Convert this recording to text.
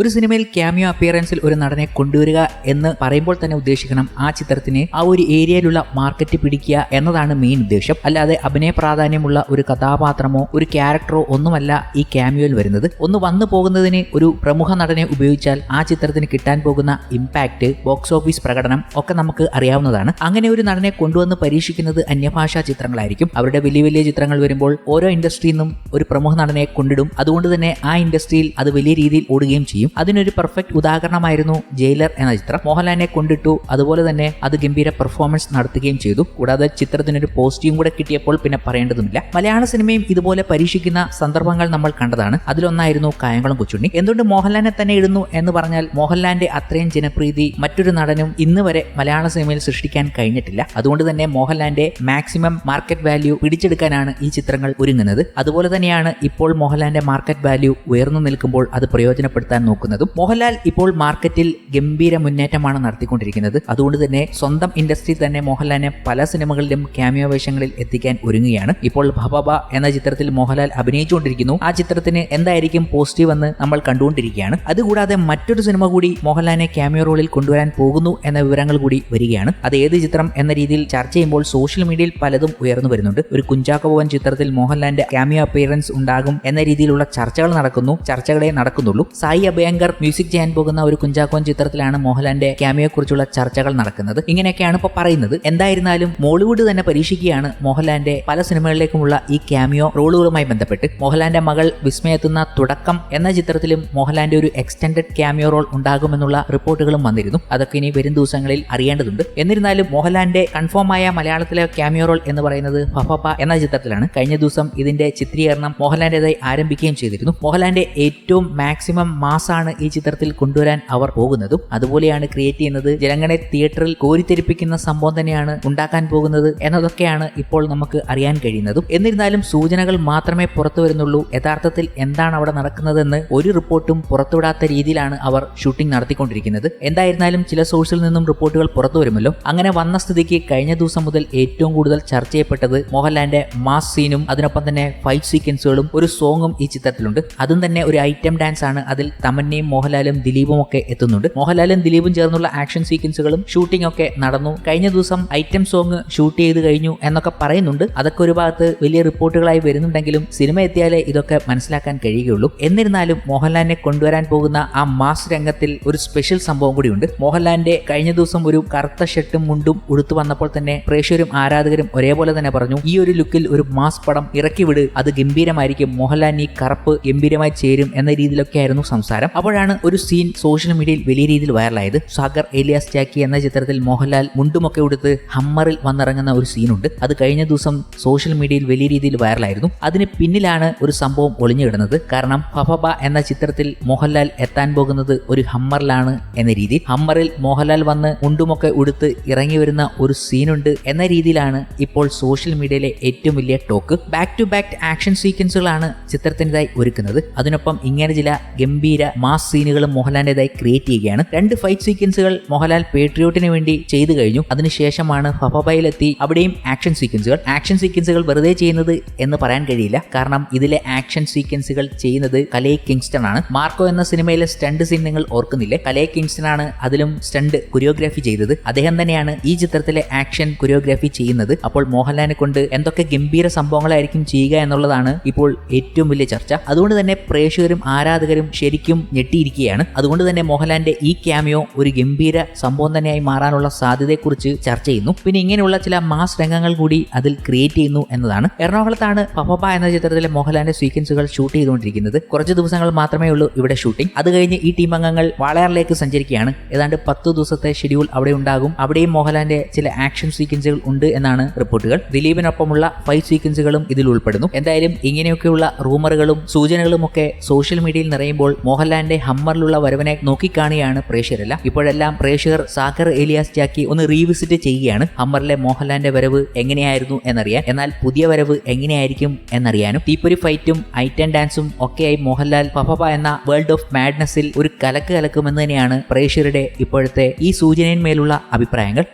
ഒരു സിനിമയിൽ ക്യാമിയോ അപ്പിയറൻസിൽ ഒരു നടനെ കൊണ്ടുവരിക എന്ന് പറയുമ്പോൾ തന്നെ ഉദ്ദേശിക്കണം ആ ചിത്രത്തിന് ആ ഒരു ഏരിയയിലുള്ള മാർക്കറ്റ് പിടിക്കുക എന്നതാണ് മെയിൻ ഉദ്ദേശം. അല്ലാതെ അഭിനയ പ്രാധാന്യമുള്ള ഒരു കഥാപാത്രമോ ഒരു ക്യാരക്ടറോ ഒന്നുമല്ല ഈ ക്യാമിയോയിൽ വരുന്നത്. ഒന്ന് വന്നു പോകുന്നതിന് ഒരു പ്രമുഖ നടനെ ഉപയോഗിച്ചാൽ ആ ചിത്രത്തിന് കിട്ടാൻ പോകുന്ന ഇമ്പാക്റ്റ് ബോക്സ് ഓഫീസ് പ്രകടനം ഒക്കെ നമുക്ക് അറിയാവുന്നതാണ്. അങ്ങനെ ഒരു നടനെ കൊണ്ടുവന്ന് പരീക്ഷിക്കുന്നത് അന്യഭാഷാ ചിത്രങ്ങളായിരിക്കും. അവരുടെ വലിയ വലിയ ചിത്രങ്ങൾ വരുമ്പോൾ ഓരോ ഇൻഡസ്ട്രിയിൽ നിന്നും ഒരു പ്രമുഖ നടനെ കൊണ്ടിടും. അതുകൊണ്ട് തന്നെ ആ ഇൻഡസ്ട്രിയിൽ അത് വലിയ രീതിയിൽ ഓടുകയും ചെയ്യും. അതിനൊരു പെർഫെക്റ്റ് ഉദാഹരണമായിരുന്നു ജയിലർ എന്ന ചിത്രം. മോഹൻലാലിനെ കൊണ്ടിട്ടു. അതുപോലെ തന്നെ അത് ഗംഭീര പെർഫോമൻസ് നടത്തുകയും ചെയ്തു. കൂടാതെ ചിത്രത്തിനൊരു പോസിറ്റീവും കൂടെ കിട്ടിയപ്പോൾ പിന്നെ പറയേണ്ടതുമില്ല. മലയാള സിനിമയും ഇതുപോലെ പരീക്ഷിക്കുന്ന സന്ദർഭങ്ങൾ നമ്മൾ കണ്ടതാണ്. അതിലൊന്നായിരുന്നു കായംകുളം കൊച്ചുണ്ണി. എന്തുകൊണ്ട് മോഹൻലാലിനെ തന്നെ ഇടുന്നു എന്ന് പറഞ്ഞാൽ മോഹൻലാലിന്റെ അത്രയും ജനപ്രീതി മറ്റൊരു നടനും ഇന്ന് വരെ മലയാള സിനിമയിൽ സൃഷ്ടിക്കാൻ കഴിഞ്ഞിട്ടില്ല. അതുകൊണ്ട് തന്നെ മോഹൻലാലിന്റെ മാക്സിമം മാർക്കറ്റ് വാല്യൂ പിടിച്ചെടുക്കാനാണ് ഈ ചിത്രങ്ങൾ ഒരുങ്ങുന്നത്. അതുപോലെ തന്നെയാണ് ഇപ്പോൾ മോഹൻലാലിന്റെ മാർക്കറ്റ് വാല്യൂ ഉയർന്നു നിൽക്കുമ്പോൾ അത് പ്രയോജനപ്പെടുത്താൻ നോക്കുന്നതും മോഹൻലാൽ ഇപ്പോൾ മാർക്കറ്റിൽ ഗംഭീര മുന്നേറ്റമാണ് നടത്തിക്കൊണ്ടിരിക്കുന്നത്. അതുകൊണ്ട് തന്നെ സ്വന്തം ഇൻഡസ്ട്രി തന്നെ മോഹൻലാലിനെ പല സിനിമകളിലും ക്യാമിയോ വേഷങ്ങളിൽ എത്തിക്കാൻ ഒരുങ്ങുകയാണ്. ഇപ്പോൾ ഭബബ എന്ന ചിത്രത്തിൽ മോഹൻലാൽ അഭിനയിച്ചുകൊണ്ടിരിക്കുന്നു. ആ ചിത്രത്തിന് എന്തായിരിക്കും പോസിറ്റീവ് എന്ന് നമ്മൾ കണ്ടുകൊണ്ടിരിക്കുകയാണ്. അതുകൂടാതെ മറ്റൊരു സിനിമ കൂടി മോഹൻലാലിനെ ക്യാമിയോ റോളിൽ കൊണ്ടുവരാൻ പോകുന്നു എന്ന വിവരങ്ങൾ കൂടി വരികയാണ്. അത് ഏത് ചിത്രം എന്ന രീതിയിൽ ചർച്ച ചെയ്യുമ്പോൾ സോഷ്യൽ മീഡിയയിൽ പലതും ഉയർന്നു വരുന്നുണ്ട്. ഒരു കുഞ്ചാക്കോ ഭവൻ ചിത്രത്തിൽ മോഹൻലാലിന്റെ ക്യാമിയോ അപ്പിയറൻസ് ഉണ്ടാകും എന്ന രീതിയിലുള്ള ചർച്ചകൾ നടക്കുന്നു. ചർച്ചകളെ നടക്കുന്നുള്ളൂ. സായി അഭയങ്കർ മ്യൂസിക് ചെയ്യാൻ പോകുന്ന ഒരു കുഞ്ചാക്കോൻ ചിത്രത്തിലാണ് മോഹൻലാലിന്റെ ക്യാമിയെ കുറിച്ചുള്ള ചർച്ചകൾ നടക്കുന്നത്. ഇങ്ങനെയൊക്കെയാണ് ഇപ്പോൾ പറയുന്നത്. എന്തായിരുന്നാലും മോളിവുഡ് തന്നെ പരീക്ഷിക്കുകയാണ് മോഹൻലാലിന്റെ പല സിനിമകളിലേക്കുമുള്ള ഈ ക്യാമിയോ റോളുകളുമായി ബന്ധപ്പെട്ട്. മോഹൻലാലിന്റെ മകൾ വിസ്മയത്തുന്ന തുടക്കം എന്ന ചിത്രത്തിലും മോഹൻലാലിന്റെ ഒരു എക്സ്റ്റൻഡഡ് ക്യാമിയോ റോൾ ഉണ്ടാകുമെന്നുള്ള റിപ്പോർട്ടുകളും വന്നിരുന്നു. അതൊക്കെ ഇനി വരും ദിവസങ്ങളിൽ അറിയേണ്ടതുണ്ട്. എന്നിരുന്നാലും മോഹൻലാലിന്റെ കൺഫേം ആയ മലയാളത്തിലെ ക്യാമിയോ റോൾ എന്ന് പറയുന്നത് ഫഫപ്പ എന്ന ചിത്രത്തിലാണ്. കഴിഞ്ഞ ദിവസം ഇതിന്റെ ചിത്രീകരണം മോഹൻലാലിന്റേതായി ആരംഭിക്കുകയും ചെയ്തിരുന്നു. മോഹൻലാലിന്റെ ഏറ്റവും മാക്സിമം മാസാണ് ഈ ചിത്രത്തിൽ കൊണ്ടുവരാൻ അവർ പോകുന്നതും. അതുപോലെയാണ് ക്രിയേറ്റ് ചെയ്യുന്നത്. ജനങ്ങളെ തിയേറ്ററിൽ കോരിത്തെരിപ്പിക്കുന്ന സംഭവം തന്നെയാണ് ഉണ്ടാക്കാൻ പോകുന്നത് എന്നതൊക്കെയാണ് ഇപ്പോൾ നമുക്ക് അറിയാൻ കഴിയുന്നതും. എന്നിരുന്നാലും സൂചനകൾ മാത്രമേ പുറത്തു വരുന്നുള്ളൂ. യഥാർത്ഥത്തിൽ എന്താണ് അവിടെ നടക്കുന്നതെന്ന് ഒരു റിപ്പോർട്ടും പുറത്തുവിടാത്ത രീതിയിലാണ് അവർ ഷൂട്ടിംഗ് നടത്തിക്കൊണ്ടിരിക്കുന്നത്. എന്തായിരുന്നാലും ചില സോഴ്സിൽ നിന്നും റിപ്പോർട്ടുകൾ പുറത്തു വരുമല്ലോ. അങ്ങനെ വന്ന സ്ഥിതിക്ക് കഴിഞ്ഞ ദിവസം മുതൽ ഏറ്റവും കൂടുതൽ ചർച്ച ചെയ്യപ്പെട്ടത് മോഹൻലാലിന്റെ മാസ് സീനും അതിനൊപ്പം തന്നെ ഫൈറ്റ് സീക്വൻസുകളും ഒരു സോങ്ങും ഈ ചിത്രത്തിലുണ്ട്. അതും തന്നെ ഒരു ഐറ്റം ഡാൻസ് ആണ്. അതിൽ തമന്നയും മോഹൻലാലും ദിലീപും ഒക്കെ എത്തുന്നുണ്ട്. മോഹൻലാലും ദിലീപും ചേർന്നുള്ള ആക്ഷൻ സീക്വൻസുകളും ഷൂട്ടിംഗ് ഒക്കെ നടന്നു. കഴിഞ്ഞ ദിവസം ഐറ്റം സോങ് ഷൂട്ട് ചെയ്ത് കഴിഞ്ഞു എന്നൊക്കെ പറയുന്നുണ്ട്. അതൊക്കെ ഒരു ഭാഗത്ത് വലിയ റിപ്പോർട്ടുകളായി വരുന്നുണ്ടെങ്കിലും സിനിമ എത്തിയാലേ ഇതൊക്കെ മനസ്സിലാക്കാൻ കഴിയുകയുള്ളൂ. എന്നിരുന്നാലും മോഹൻലാലിനെ കൊണ്ടുവരാൻ പോകുന്ന ആ മാസ് രംഗത്തിൽ ഒരു സ്പെഷ്യൽ സംഭവം കൂടിയുണ്ട്. മോഹൻലാലിന്റെ കഴിഞ്ഞ ദിവസം ഒരു കറുത്ത ഷർട്ടും മുണ്ടും ഉടുത്തു വന്നപ്പോൾ തന്നെ പ്രേക്ഷകരും ആരാധകരും ഒരേപോലെ തന്നെ പറഞ്ഞു ഈ ഒരു ലുക്കിൽ ഒരു മാസ് പടം ഇറക്കി വിട്. അത് ഗംഭീരമായിരിക്കും. മോഹൻലാലിന് ഈ കറുപ്പ് ഗംഭീരമായി ചേരും എന്ന രീതിയിലൊക്കെ ആയിരുന്നു സംസാരം. അപ്പോഴാണ് ഒരു സീൻ സോഷ്യൽ മീഡിയയിൽ വലിയ രീതിയിൽ വൈറലായത് സാഗർ ഏലിയാസ് ജാക്കി എന്ന ചിത്രത്തിൽ മോഹൻലാൽ മുണ്ടുമൊക്കെ ഉടുത്ത് ഹമ്മറിൽ വന്നിറങ്ങുന്ന ഒരു സീനുണ്ട് അത് കഴിഞ്ഞ ദിവസം സോഷ്യൽ മീഡിയയിൽ വലിയ രീതിയിൽ വൈറലായിരുന്നു അതിന് പിന്നിലാണ് ഒരു സംഭവം ഒളിഞ്ഞു കിടന്നത്. കാരണം ഫഫബ എന്ന ചിത്രത്തിൽ മോഹൻലാൽ എത്താൻ പോകുന്നത് ഒരു ഹമ്മറിലാണ് എന്ന രീതി. ഹമ്മറിൽ മോഹൻലാൽ വന്ന് മുണ്ടുമൊക്കെ ഉടുത്ത് ഇറങ്ങി വരുന്ന ഒരു സീനുണ്ട് എന്ന രീതിയിലാണ് ഇപ്പോൾ സോഷ്യൽ മീഡിയയിലെ ഏറ്റവും വലിയ talk back to back action സീക്വൻസുകളാണ് ചിത്രത്തിന്റെതായി ഒരുക്കുന്നത്. അതിനൊപ്പം ഇങ്ങനെ ചില ഗംഭീര മാസ് സീനുകളും മോഹൻലാലിന്റെതായി ക്രിയേറ്റ് ചെയ്യുകയാണ്. രണ്ട് ഫൈറ്റ് സീക്വൻസുകൾ മോഹൻലാൽ പേട്രിയോട്ടിന് വേണ്ടി ചെയ്തു കഴിഞ്ഞു. അതിനുശേഷമാണ് ഫഫബയിലെത്തി അവിടെയും ആക്ഷൻ സീക്വൻസുകൾ ആക്ഷൻ സീക്വൻസുകൾ വെറുതെ ചെയ്യുന്നത് എന്ന് പറയാൻ കഴിയില്ല. കാരണം ഇതിലെ ആക്ഷൻ സീക്വൻസുകൾ ചെയ്യുന്നത് കലേ കിങ്സ്റ്റൺ ആണ്. മാർക്കോ എന്ന സിനിമയിലെ സ്റ്റണ്ട് സീൻ നിങ്ങൾ ഓർക്കുന്നില്ലേ. കലേ കിങ്സ്റ്റൺ ആണ് അതിലും സ്റ്റണ്ട് കൊറിയോഗ്രാഫി ചെയ്തത്. അദ്ദേഹം തന്നെയാണ് ഈ ചിത്രത്തിലെ ആക്ഷൻ കൊറിയോഗ്രാഫി ചെയ്യുന്നത്. അപ്പോൾ മോഹൻലാലിനെ കൊണ്ട് എന്തൊക്കെ ഗംഭീര സംഭവങ്ങളായിരിക്കും ചെയ്യുക എന്നുള്ളതാണ് ഇപ്പോൾ ഏറ്റവും വലിയ ചർച്ച. അതുകൊണ്ട് തന്നെ പ്രേക്ഷകരും ആരാധകരും ശരിക്കും ഞെട്ടിയിരിക്കുകയാണ്. അതുകൊണ്ട് തന്നെ മോഹൻലാലിന്റെ ഈ ക്യാമിയോ ഒരു ഗംഭീര സംഭവം തന്നെയായി മാറാനുള്ള സാധ്യതയെക്കുറിച്ച് ചർച്ച ചെയ്യുന്നു. പിന്നെ ഇങ്ങനെയുള്ള ചില മാസ് രംഗങ്ങൾ കൂടി അതിൽ ക്രിയേറ്റ് ചെയ്യുന്നു എന്നതാണ്. എറണാകുളത്താണ് പപ്പപ്പ എന്ന ചിത്രത്തിലെ മോഹൻലാലിന്റെ സീക്വൻസുകൾ ഷൂട്ട് ചെയ്തുകൊണ്ടിരിക്കുന്നത്. കുറച്ച് ദിവസങ്ങൾ മാത്രമേ ഉള്ളൂ ഇവിടെ ഷൂട്ടിംഗ് അത് കഴിഞ്ഞ് ഈ ടീം അംഗങ്ങൾ വാളയാറിലേക്ക് സഞ്ചരിക്കുകയാണ്. ഏതാണ്ട് പത്ത് ദിവസത്തെ ഷെഡ്യൂൾ അവിടെ ഉണ്ടാകും. അവിടെയും മോഹൻലാലിന്റെ ചില ആക്ഷൻ സീക്വൻസുകൾ ഉണ്ട് എന്നാണ് റിപ്പോർട്ടുകൾ. ദിലീപിനൊപ്പമുള്ള ഫൈറ്റ് സീക്വൻസുകളും ഇതിൽ ഉൾപ്പെടുന്നു. എന്തായാലും ഇങ്ങനെയൊക്കെയുള്ള റൂമറുകളും സൂചനകളും ഒക്കെ സോഷ്യൽ മീഡിയയിൽ നിറയുമ്പോൾ മോഹൻലാലിന്റെ ഹമ്മറിലുള്ള വരവനെ നോക്കിക്കാണിയാണ് പ്രേക്ഷകരെല്ലാം ഇപ്പോഴെല്ലാം പ്രേക്ഷകർ സാക്കർ ഏലിയാസ് ജാക്കി ഒന്ന് റീവിസിറ്റ് ചെയ്യുകയാണ്. ഹമ്മറിലെ മോഹൻലാലിന്റെ വരവ് എങ്ങനെയായിരുന്നു എന്നറിയാൻ എന്നാൽ പുതിയ വരവ് എങ്ങനെയായിരിക്കും എന്നറിയാനും തീപ്പൊരി ഫൈറ്റും ഐറ്റൻ ഡാൻസും ഒക്കെയായി മോഹൻലാൽ പപ്പ എന്ന വേൾഡ് ഓഫ് മാഡ്നസിൽ ഒരു കലക്ക് കലക്കുമെന്ന് തന്നെയാണ് പ്രേക്ഷകരുടെ ഇപ്പോഴത്തെ ഈ സൂചനയിന്മേലുള്ള അഭിപ്രായങ്ങൾ.